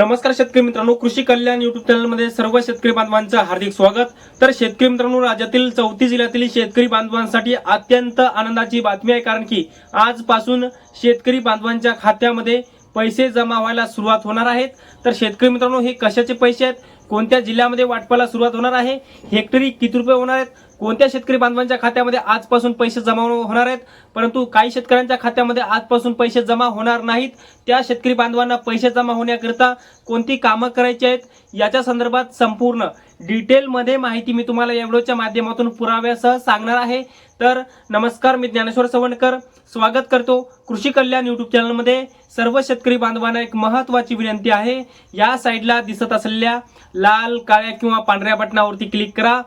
नमस्कार शेतकरी मित्रांनो कृषी कल्याण युट्यूब चॅनलमध्ये सर्व शेतकरी बांधवांचं हार्दिक स्वागत. तर शेतकरी मित्रांनो राज्यातील चौतीस जिल्ह्यातील शेतकरी बांधवांसाठी अत्यंत आनंदाची बातमी आहे कारण की आजपासून शेतकरी बांधवांच्या खात्यामध्ये पैसे जमा व्हायला सुरुवात होणार आहेत. तर शेतकरी मित्रांनो हे कशाचे पैसे आहेत? कोणत्या जिल्ह्यामध्ये वाटपाला सुरुवात होणार आहे? हेक्टरी किती रुपये होणार आहेत? कोणत्या शेतकरी बांधवांच्या खात्यामध्ये आजपासून पैसे जमा होणार आहेत? परंतु काही शेतकऱ्यांच्या खात्यामध्ये आजपासून पैसे जमा होणार नाहीत. त्या शेतकरी बांधवांना पैसे जमा होण्याकरिता कोणती कामं करायची आहेत? याच्या संदर्भात संपूर्ण डिटेलमध्ये माहिती मी तुम्हाला या व्हिडिओच्या माध्यमातून पुराव्यासह सांगणार आहे. तर नमस्कार मी ज्ञानेश्वर सवणकर. स्वागत करतो कृषी कल्याण यूट्यूब चॅनलमध्ये. सर्व शेतकरी बांधवांना एक महत्त्वाची विनंती आहे. या साईडला दिसत असलेल्या लाल काळ्या किंवा पांढऱ्या बटनावरती क्लिक करा.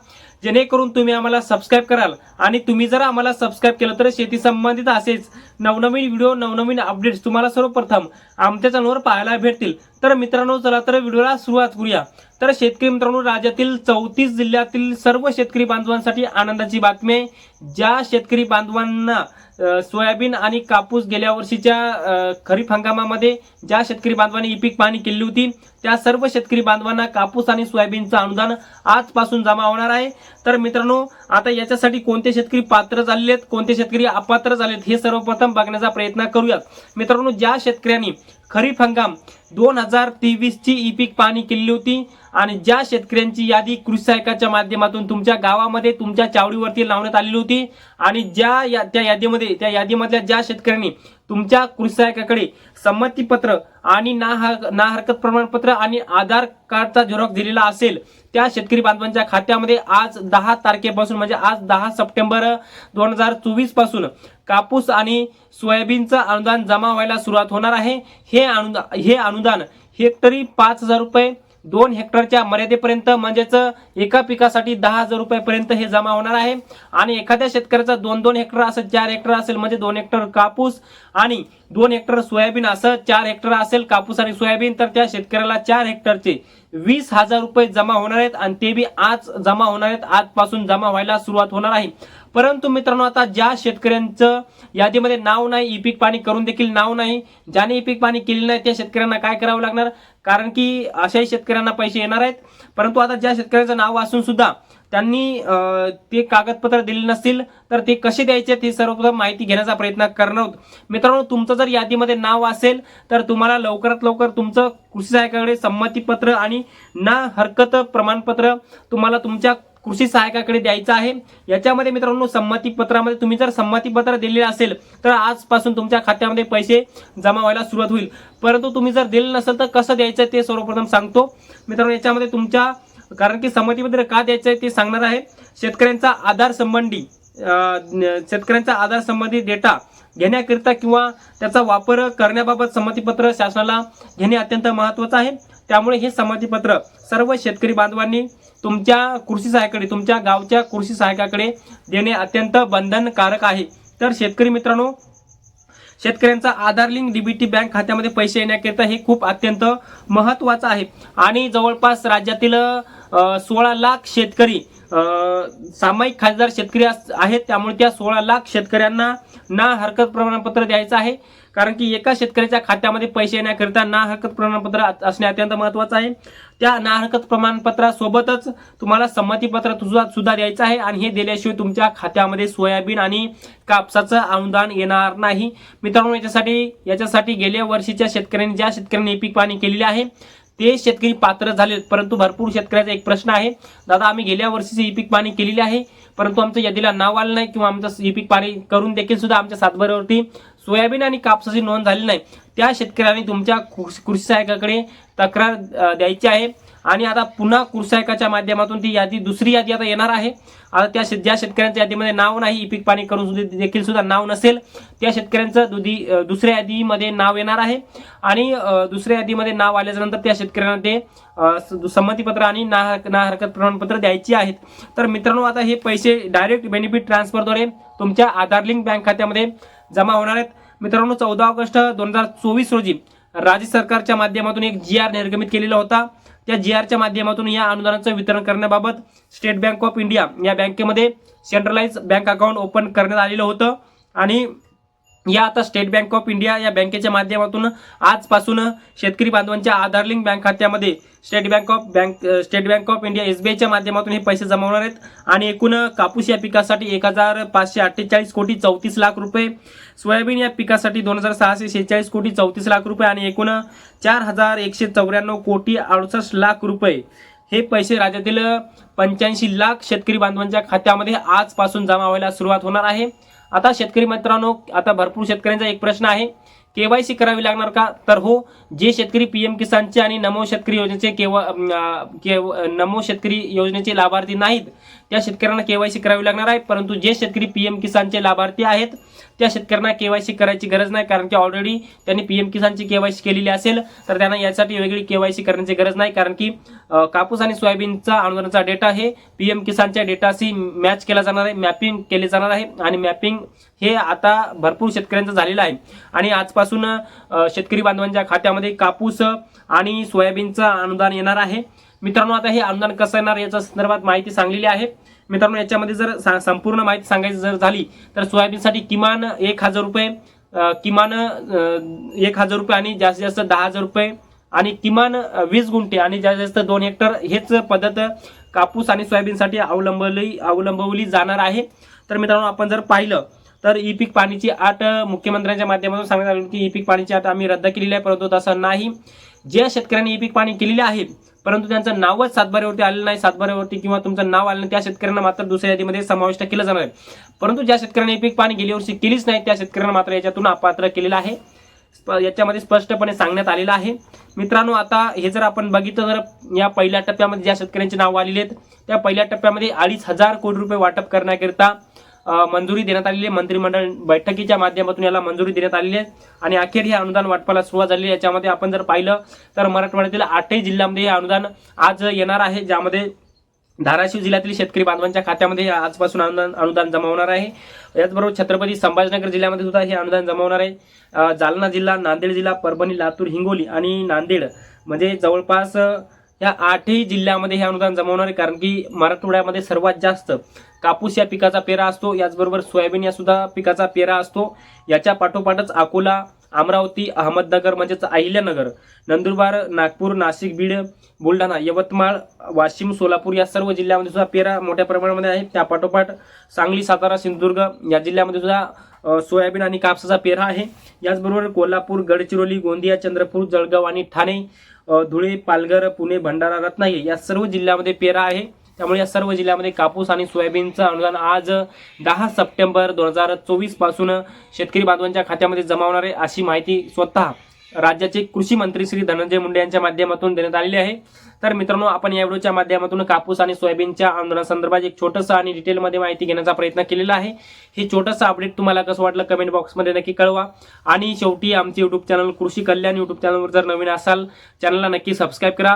जेणेकरून तुम्ही आम्हाला सबस्क्राईब कराल. आणि तुम्ही जर आम्हाला सबस्क्राईब केलं तर शेती संबंधित असेच नवनवीन व्हिडिओ नवनवीन अपडेट्स तुम्हाला सर्वप्रथम आमच्या चॅनलवर पाहायला भेटतील. तर मित्रांनो चला तर व्हिडिओला सुरुवात करूया. तर शेतकरी मित्रांनो राज्यातील चौतीस जिल्ह्यातील सर्व शेतकरी बांधवांसाठी आनंदाची बातमी ज्या शेतकरी बांधवांना सोयाबीन आणि कापूस गेल्या वर्षीच्या खरीप हंगामामध्ये ज्या शेतकरी बांधवांनी ई पीक पाहणी केली होती त्या सर्व शेतकरी बांधवांना कापूस आणि सोयाबीनचं अनुदान आजपासून जमा होणार आहे. तर मित्रांनो आता याच्यासाठी कोणते शेतकरी पात्र झालेले आहेत कोणते शेतकरी अपात्र झालेत हे सर्वप्रथम बघण्याचा प्रयत्न करूयात. मित्रांनो ज्या शेतकऱ्यांनी खरीप हंगाम. दोन हजार तेवीसची ई पीक पाहणी केली होती. आणि ज्या शेतकऱ्यांची यादी कृषी सहायकाच्या माध्यमातून तुमच्या गावामध्ये तुमच्या चावडीवरती लावण्यात आलेली होती आणि ज्या या- त्या यादीमध्ये त्या यादीमधल्या ज्या शेतकऱ्यांनी तुमच्या कृषी सहायकाकडे संमतीपत्र आणि ना हर- ना हरकत प्रमाणपत्र आणि आधार कार्डचा झेरॉक्स दिलेला असेल त्या शेतकरी बांधवांच्या खात्यामध्ये आज दहा तारखेपासून म्हणजे आज दहा सप्टेंबर दोन हजार चोवीसपासून कापूस आणि सोयाबीनचं अनुदान जमा व्हायला सुरुवात होणार आहे. हे अनुदान हे अनुदान हेक्टरी पाच हजार रुपये दोन हेक्टरच्या मर्यादेपर्यंत म्हणजेच एका पिकासाठी दहा हजार रुपयापर्यंत हे जमा होणार आहे. आणि एखाद्या शेतकऱ्याचा दोन दोन हेक्टर असेल चार हेक्टर असेल म्हणजे दोन हेक्टर कापूस आणि दोन हेक्टर सोयाबीन असं चार हेक्टर असेल कापूस आणि सोयाबीन तर त्या शेतकऱ्याला चार हेक्टरचे वीस हजार रुपये जमा होणार आहेत आणि ते बी आज जमा होणार आहेत. आजपासून जमा व्हायला सुरुवात होणार आहे. परंतु मित्रांनो आता ज्या शेतकऱ्यांचं यादीमध्ये नाव नाही ई पीक पाणी करून देखील नाव नाही ज्याने ई पीक पाणी केले नाही त्या शेतकऱ्यांना काय करावं लागणार? कारण की अशाही शेतकऱ्यांना पैसे येणार आहेत. परंतु आता ज्या शेतकऱ्यांचं नाव असून सुद्धा त्यांनी ते कागदपत्र दिले नसतील तर ते कसे द्यायचे ते सर्वप्रथम माहिती घेण्याचा प्रयत्न करणार आहोत. मित्रांनो तुमचं जर यादीमध्ये नाव असेल तर तुम्हाला लवकरात लवकर तुमचं कृषी सहायकाकडे संमतीपत्र आणि ना हरकत प्रमाणपत्र तुम्हाला तुमच्या कृषी सहायकाकडे द्यायचं आहे. याच्यामध्ये मित्रांनो संमतीपत्रामध्ये तुम्ही जर संमतीपत्र दिलेलं असेल तर आजपासून तुमच्या खात्यामध्ये पैसे जमा व्हायला सुरुवात होईल. परंतु तुम्ही जर दिलं नसेल तर कसं द्यायचं ते सर्वप्रथम सांगतो. मित्रांनो याच्यामध्ये तुमच्या कारण की संमतीपत्र का द्यायचं आहे ते सांगणार आहे. शेतकऱ्यांचा आधार संबंधी शेतकऱ्यांचा आधार संबंधी डेटा घेण्याकरिता किंवा त्याचा वापर करण्याबाबत संमतीपत्र शासनाला घेणे अत्यंत महत्वाचं आहे. त्यामुळे हे संमतीपत्र सर्व शेतकरी बांधवांनी तुमच्या कृषी सहाय्याकडे तुमच्या गावच्या कृषी सहायकाकडे देणे अत्यंत बंधनकारक आहे. तर शेतकरी मित्रांनो शेतकऱ्यांचा आधार लिंक डीबीटी बँक खात्यामध्ये पैसे येण्याकरिता हे खूप अत्यंत महत्वाचं आहे. आणि जवळपास राज्यातील सोळा लाख शेतकरी सामायिक खासदार शेतकरी अस- आहेत. त्यामुळे त्या सोळा लाख शेतकऱ्यांना ना हरकत प्रमाणपत्र द्यायचं आहे. कारण की एका शेतकऱ्याच्या खात्यामध्ये पैसे येण्याकरिता ना हरकत प्रमाणपत्र असणे अत्यंत महत्वाचं आहे. त्या ना हरकत प्रमाणपत्रासोबतच तुम्हाला संमतीपत्र सुद्धा सुद्धा द्यायचं आहे आणि हे दिल्याशिवाय तुमच्या खात्यामध्ये सोयाबीन आणि कापसाचं अनुदान येणार नाही. मित्रांनो याच्यासाठी याच्यासाठी गेल्या वर्षीच्या शेतकऱ्यांनी ज्या शेतकऱ्यांनी पीक पाणी केलेले आहे ते शेतकरी पात्र झाले परंतु भरपूर शेतकऱ्याचा एक प्रश्न आहे. दादा आम्ही गेल्या वर्षीचे ई पीक पाणी केलेले आहे परंतु आमचं यादीला नाव आलं नाही किंवा आमचं ई पीक पाणी करून देखील सुद्धा आमच्या सातबाऱ्यावरती सोयाबीन आणि कापसाची नोंद झाली नाही. त्या शेतकऱ्यांनी तुमच्या कृषी कृषी सहायकाकडे तक्रार द्यायची आहे. आणि आता पुन्हा कृषी माध्यमातून ती यादी दुसरी यादी आता येणार आहे. आता त्या शेत- ज्या शेतकऱ्यांच्या यादीमध्ये नाव नाही ई पीक पाणी करून सुद्धा देखील सुद्धा नाव नसेल त्या शेतकऱ्यांचं दुधी दुसऱ्या यादीमध्ये नाव येणार आहे. आणि दुसऱ्या यादीमध्ये नाव आल्याच्यानंतर त्या शेतकऱ्यांना ते संमतीपत्र आणि ना ना हरकत प्रमाणपत्र द्यायची आहेत. तर मित्रांनो आता हे पैसे डायरेक्ट बेनिफिट ट्रान्सफरद्वारे तुमच्या आधार लिंक बँक खात्यामध्ये जमा होणार आहेत. मित्रांनो चौदा ऑगस्ट दोन हजार चोवीस रोजी राज्य सरकारच्या माध्यमातून एक जी आर निर्गमित केलेला होता. त्या जी आरच्या माध्यमातून या अनुदानाचं वितरण करण्याबाबत स्टेट बँक ऑफ इंडिया या बँकेमध्ये सेंट्रलाइज बँक अकाउंट ओपन करण्यात आलेलं होतं. आणि या आता स्टेट बँक ऑफ इंडिया या बँकेच्या माध्यमातून आजपासून शेतकरी बांधवांच्या आधार लिंक बँक खात्यामध्ये state bank of bank state bank of India एसबीआयच्या माध्यमातून हे पैसे जमा होणार आहेत. आणि एकूण कापूस या पिकासाठी एक हजार पाचशे अठ्ठेचाळीस कोटी चौतीस लाख रुपये सोयाबीन या पिकासाठी दोन हजार सहाशे शेहेचाळीस कोटी चौतीस लाख रुपये आणि एकूण चार हजार एकशे चौऱ्याण्णव कोटी अडुसष्ट लाख रुपये हे पैसे राज्यातील पंच्याऐंशी लाख शेतकरी बांधवांच्या खात्यामध्ये आजपासून जमा व्हायला सुरुवात होणार आहे. आता शेतकरी मित्रांनो आता भरपूर शेतकऱ्यांचा एक प्रश्न आहे केवायसी करावी लागणार का? तर हो जे शेतकरी पीएम किसानचे आणि नमो शेतकरी योजनेचे केव केव नमो शेतकरी योजनेचे लाभार्थी नाहीत त्या शेतकऱ्यांना केवायसी करावी लागणार आहे. परंतु जे शेतकरी पीएम किसानचे लाभार्थी आहेत त्या शेतकऱ्यांना केवायसी करायची गरज नाही कारण की ऑलरेडी त्यांनी पीएम किसानची केवायसी केलेली असेल तर त्यांना यासाठी वेगळी केवायसी करण्याची गरज नाही कारण की कापूस आणि सोयाबीनचा अनुदानाचा डेटा हे पी एम किसानच्या डेटाशी मॅच केला जाणार आहे मॅपिंग केले जाणार आहे आणि मॅपिंग हे आता भरपूर शेतकऱ्यांचं झालेलं आहे. आणि आजपासून शेतकरी बांधवांच्या खात्यामध्ये कापूस आणि सोयाबीनचं अनुदान येणार आहे. मित्रांनो आता हे अनुदान कसं येणार याच्या संदर्भात माहिती सांगलेली आहे. मित्रांनो याच्यामध्ये जर सा- संपूर्ण माहिती सांगायची जर झाली तर सोयाबीनसाठी किमान एक हजार रुपये किमान एक हजार रुपये आणि जास्तीत जास्त दहा हजार रुपये आणि किमान वीस गुंठे आणि जास्तीत जास्त दोन हेक्टर हेच पद्धत कापूस आणि सोयाबीनसाठी अवलंबली अवलंबवली जाणार आहे. तर मित्रांनो आपण जर पाहिलं तर ई पीक पाणीची आट मुख्यमंत्र्यांच्या माध्यमातून सांगण्यात आली की ई पीक पाणीची आट आम्ही रद्द केलेली आहे परंतु तसं नाही. ज्या शेतकऱ्यांनी ई पीक पाणी केलेले आहे परंतु त्यांचं नावच सातबाऱ्यावरती आलेलं नाही सातबाऱ्यावरती किंवा तुमचं नाव आलं नाही त्या शेतकऱ्यांना मात्र दुसऱ्या यादीमध्ये समाविष्ट केलं जाणार आहे. परंतु ज्या शेतकऱ्यांनी ई पीक पाणी गेल्या वर्षी केलीच नाही त्या शेतकऱ्यांना मात्र याच्यातून अपात्र केलेलं आहे. याच्यामध्ये स्पष्टपणे सांगण्यात आलेलं आहे. मित्रांनो आता हे जर आपण बघितलं तर या पहिल्या टप्प्यामध्ये ज्या शेतकऱ्यांची नाव आलेली आहेत त्या पहिल्या टप्प्यामध्ये अडीच हजार कोटी रुपये वाटप करण्याकरिता मंजुरी देण्यात आलेली आहे. मंत्रिमंडळ बैठकीच्या माध्यमातून याला मंजुरी देण्यात आलेली आहे. आणि अखेर हे अनुदान वाटपाला सुरुवात झालेली याच्यामध्ये आपण जर पाहिलं तर मराठवाड्यातील आठही जिल्ह्यामध्ये हे अनुदान आज येणार आहे ज्यामध्ये धाराशिव जिल्ह्यातील शेतकरी बांधवांच्या खात्यामध्ये आजपासून अनुदान अनुदान जमा होणार आहे. याचबरोबर छत्रपती संभाजीनगर जिल्ह्यामध्ये सुद्धा हे अनुदान जमा होणार आहे जालना जिल्हा नांदेड जिल्हा परभणी लातूर हिंगोली आणि नांदेड म्हणजे जवळपास या आठही जिल्ह्यामध्ये हे अनुदान जमा होणार आहे. कारण की मराठवाड्यामध्ये सर्वात जास्त कापूस या पिकाचा पेरा असतो. याचबरोबर सोयाबीन या सुद्धा पिकाचा पेरा असतो. याच्या पाठोपाठच अकोला अमरावती अहमदनगर म्हणजेच अहिल्यानगर नंदुरबार नागपूर नाशिक बीड बुलढाणा यवतमाळ वाशिम सोलापूर या सर्व जिल्ह्यामध्ये सुद्धा पेरा मोठ्या प्रमाणामध्ये आहे त्यापाठोपाठ सांगली सातारा सिंधुदुर्ग या जिल्ह्यामध्ये सुद्धा सोयाबीन आणि कापसाचा पेरा आहे. याचबरोबर कोल्हापूर गडचिरोली गोंदिया चंद्रपूर जळगाव आणि ठाणे धुळे पालघर पुणे भंडारा रत्नागिरी या सर्व जिल्ह्यामध्ये पेरा आहे. त्यामुळे या सर्व जिल्ह्यामध्ये कापूस आणि सोयाबीनचं अनुदान आज दहा सप्टेंबर दोन हजार चोवीसपासून शेतकरी बांधवांच्या खात्यामध्ये जमा होणार आहे अशी माहिती स्वतः राज्याचे कृषी मंत्री श्री धनंजय मुंडे यांच्या माध्यमातून देण्यात आलेली आहे. तर मित्रांनो आपण या व्हिडिओच्या माध्यमातून कापूस आणि सोयाबीनच्या आंदोलनासंदर्भात एक छोटंसं आणि डिटेलमध्ये माहिती घेण्याचा प्रयत्न केलेला आहे. हे छोटंसं अपडेट तुम्हाला कसं वाटलं कमेंट बॉक्समध्ये नक्की कळवा. आणि शेवटी आमचे यूट्यूब चॅनल कृषी कल्याण यूट्यूब चॅनलवर जर नवीन असाल चॅनलला नक्की सबस्क्राईब करा.